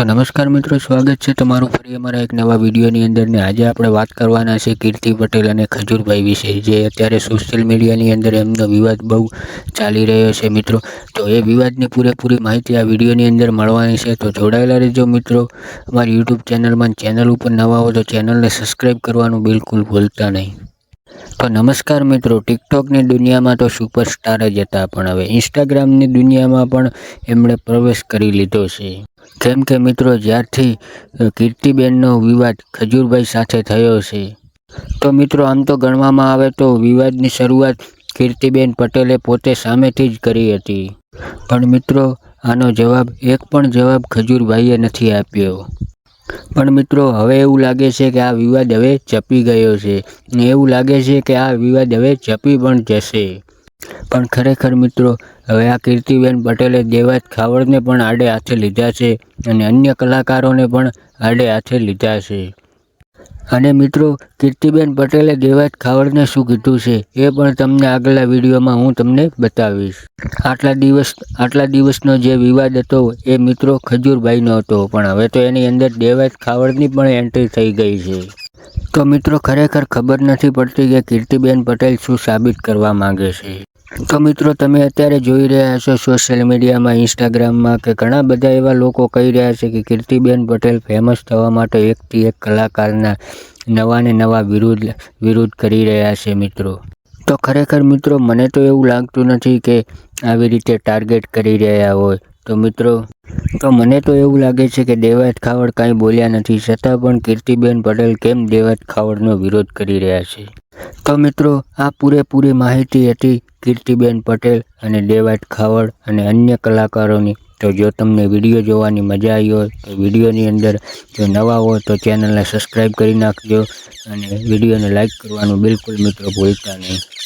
તો નમસ્કાર મિત્રો, સ્વાગત છે તમારું ફરી અમારા એક નવા વિડીયોની અંદર ને આજે આપણે વાત કરવાના છે કીર્તિ પટેલ અને ખજૂરભાઈ વિશે, જે અત્યારે સોશિયલ મીડિયાની અંદર એમનો વિવાદ બહુ ચાલી રહ્યો છે મિત્રો. તો એ વિવાદની પૂરેપૂરી માહિતી આ વિડીયોની અંદર મળવાની છે. તો જોડાયેલા રહેજો મિત્રો, અમારી યુટ્યુબ ચેનલમાં ચેનલ ઉપર નવા હો તો ચેનલને સબસ્ક્રાઈબ કરવાનું બિલકુલ ભૂલતા નહીં. તો નમસ્કાર મિત્રો ટિકટોકની દુનિયામાં તો સુપરસ્ટાર જ હતા પણ હવે ઇન્સ્ટાગ્રામની દુનિયામાં પણ એમણે પ્રવેશ કરી લીધો છે. કેમ કે મિત્રો, જ્યારથી કીર્તિબેનનો વિવાદ ખજૂરભાઈ સાથે થયો છે. તો મિત્રો, આમ તો ગણવામાં આવે તો વિવાદની શરૂઆત કીર્તિબેન પટેલે પોતે સામેથી જ કરી હતી. પણ મિત્રો, આનો જવાબ, એક પણ જવાબ ખજૂરભાઈએ નથી આપ્યો. પણ મિત્રો, હવે એવું લાગે છે કે આ વિવાદ હવે ચપી ગયો છે. ને એવું લાગે છે કે આ વિવાદ હવે ચપી પણ જશે. પણ ખરેખર મિત્રો, હવે આ કીર્તિબેન પટેલે દેવાજ ખાવડને પણ આડે હાથે લીધા છે અને અન્ય કલાકારોને પણ આડે હાથે લીધા છે. અને મિત્રો, કીર્તિબેન પટેલે દેવાજ ખાવડને શું કીધું છે એ પણ તમને આગલા વિડીયોમાં હું તમને બતાવીશ. આટલા દિવસ, આટલા દિવસનો જે વિવાદ હતો એ મિત્રો ખજૂરભાઈનો હતો, પણ હવે તો એની અંદર દેવાજ ખાવડની પણ એન્ટ્રી થઈ ગઈ છે. તો મિત્રો, ખરેખર ખબર નથી પડતી કે કીર્તિબેન પટેલ શું સાબિત કરવા માંગે છે. તો મિત્રો, તમે અત્યારે જોઈ રહ્યા છો સોશિયલ મીડિયામાં ઇન્સ્ટાગ્રામમાં કે ઘણા બધા એવા લોકો કહી રહ્યા છે કે કીર્તિબેન પટેલ ફેમસ થવા માટે એકથી એક કલાકારના નવા ને નવા વિરુદ્ધ વિરોધ કરી રહ્યા છે મિત્રો. તો ખરેખર મિત્રો, મને તો એવું લાગતું નથી કે આવી રીતે ટાર્ગેટ કરી રહ્યા હોય. તો મિત્રો, તો મને તો એવું લાગે છે કે દેવાત ખાવડ કાંઈ બોલ્યા નથી, છતાં પણ કીર્તિબેન પટેલ કેમ દેવાત ખાવડનો વિરોધ કરી રહ્યા છે? તો મિત્રો, આ પૂરેપૂરી માહિતી હતી કીર્તિબેન પટેલ અને દેવાટ ખાવડ અને અન્ય કલાકારોની. તો જો તમને વીડિયો જોવાની મજા આવી હોય, તો વિડીયોની અંદર જો નવા હોય, તો ચેનલને સબસ્ક્રાઈબ કરી નાખજો અને વિડીયોને લાઈક કરવાનું બિલકુલ મિત્રો ભૂલતા નહીં.